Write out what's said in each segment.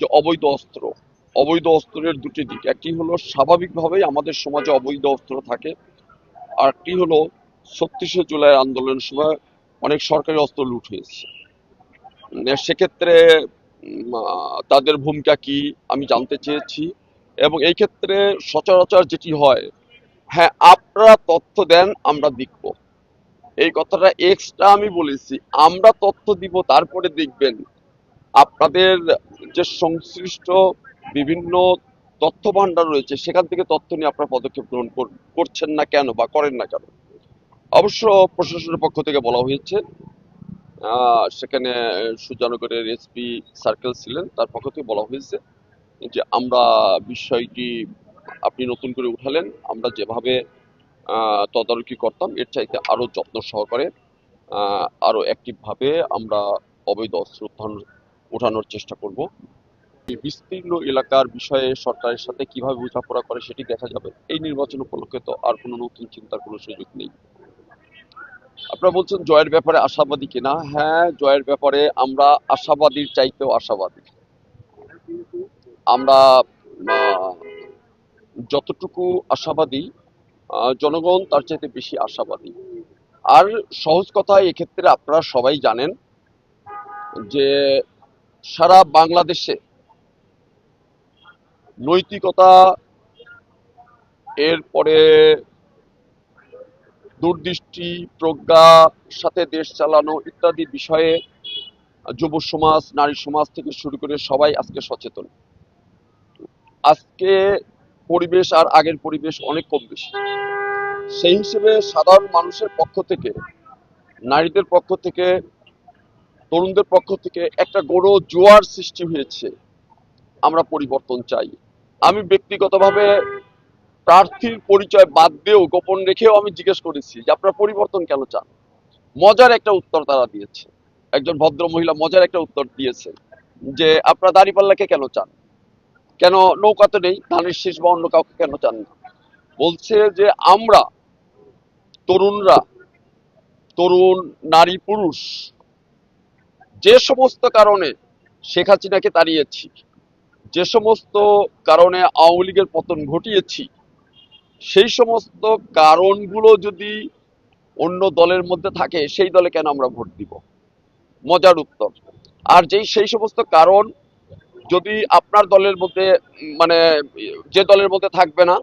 যে অবৈধ অস্ত্র। অবৈধ অস্ত্রের দুটি দিক। একটি হলো, স্বাভাবিকভাবেই আমাদের সমাজে অবৈধ অস্ত্র থাকে। আর একটি হলো, ছত্রিশে জুলাই আন্দোলনের সময় অনেক সরকারি অস্ত্র লুট হয়েছে। সেক্ষেত্রে তাদের ভূমিকা কি আমি জানতে চেয়েছি। এবং এই ক্ষেত্রে সচরাচর যেটি হয় হ্যাঁ আপনারা তথ্য দেন, আমরা দেখব। এই কথাটা এক্সট্রা আমি বলেছি। আমরা তথ্য দিব, তারপরে দেখবেন। আপনাদের যে সংশ্লিষ্ট বিভিন্ন তথ্য ভান্ডার রয়েছে, সেখান থেকে তথ্য নিয়ে আপনারা পদক্ষেপ গ্রহণ কর- করছেন না কেন বা করেন না কেন? অবশ্য প্রশাসনের পক্ষ থেকে বলা হয়েছে সেখানে সুজানগরের এসপি সার্কেল ছিলেন, তার পক্ষ থেকে বলা হয়েছে যে আমরা বিষয়টি আপনি নতুন করে উঠালেন, আমরা যেভাবে তদারকি করতাম, এর চাইতে আরও যত্ন সহকারে আরও আরও অ্যাক্টিভ ভাবে আমরা অবৈধ অস্ত্র উঠানোর চেষ্টা করব। এই বিস্তীর্ণ এলাকার বিষয়ে সরকারের সাথে কীভাবে বোঝাপড়া করে সেটি দেখা যাবে। এই নির্বাচন উপলক্ষে তো আর কোনো নতুন চিন্তার কোনো সুযোগ নেই। আপনারা বলছেন জয়ের ব্যাপারে আশাবাদী কিনা? হ্যাঁ জয়ের ব্যাপারে আমরা আশাবাদীর চাইতেও আশাবাদী। আমরা যতটুকু আশাবাদী জনগণ তার চাইতে বেশি আশাবাদী। আর সহজ কথা, এক্ষেত্রে আপনারা সবাই জানেন যে সারা বাংলাদেশে নৈতিকতা এরপরে দূরদৃষ্টি, প্রজ্ঞা, সাথে দেশ চালানো ইত্যাদি বিষয়ে যুব সমাজ, নারী সমাজ থেকে শুরু করে সবাই আজকে সচেতন। আজকে পরিবেশ আর আগের পরিবেশ অনেক কম বেশি। সেই হিসেবে সাধারণ মানুষের পক্ষ থেকে, নারীদের পক্ষ থেকে, তরুণদের পক্ষ থেকে একটা গড়ো জোয়ার সৃষ্টি হয়েছে। আমরা পরিবর্তন চাই। আমি ব্যক্তিগতভাবে প্রার্থীর পরিচয় বাদ দিয়েও গোপন রেখেও আমি জিজ্ঞেস করেছি যে আপনারা পরিবর্তন কেন চান? মজার একটা উত্তর তারা দিয়েছে। একজন ভদ্র মহিলা মজার একটা উত্তর দিয়েছে যে, আপনারা দাঁড়িপাল্লাকে কেন চান? কেন নৌকা তো নেই? ধানের শীষ বা অন্য কাউকে কেন চান না? বলছে যে, আমরা তরুণরা, তরুণ নারী পুরুষ যে সমস্ত কারণে শেখ হাসিনাকে তাড়িয়েছি যে সমস্ত কারণে আওয়ামী লীগের পতন ঘটিয়েছি, সেই সমস্ত কারণগুলো যদি অন্য দলের মধ্যে থাকে, সেই দলে কেন আমরা ভোট দিব? মজার উত্তর। আর যেই, সেই সমস্ত কারণ যদি আপনার দলের মধ্যে মানে যে দলের মধ্যে থাকবে না,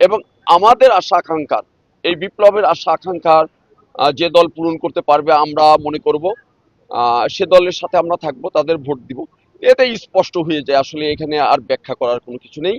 এবং আমাদের আশা আকাঙ্ক্ষার, এই বিপ্লবের আশা আকাঙ্ক্ষার যে দল পূরণ করতে পারবে আমরা মনে করব সে দলের সাথে আমরা থাকব, তাদের ভোট দিব। এতে স্পষ্ট হয়ে যায়। আসলে এখানে আর ব্যাখ্যা করার কোনো কিছু নেই।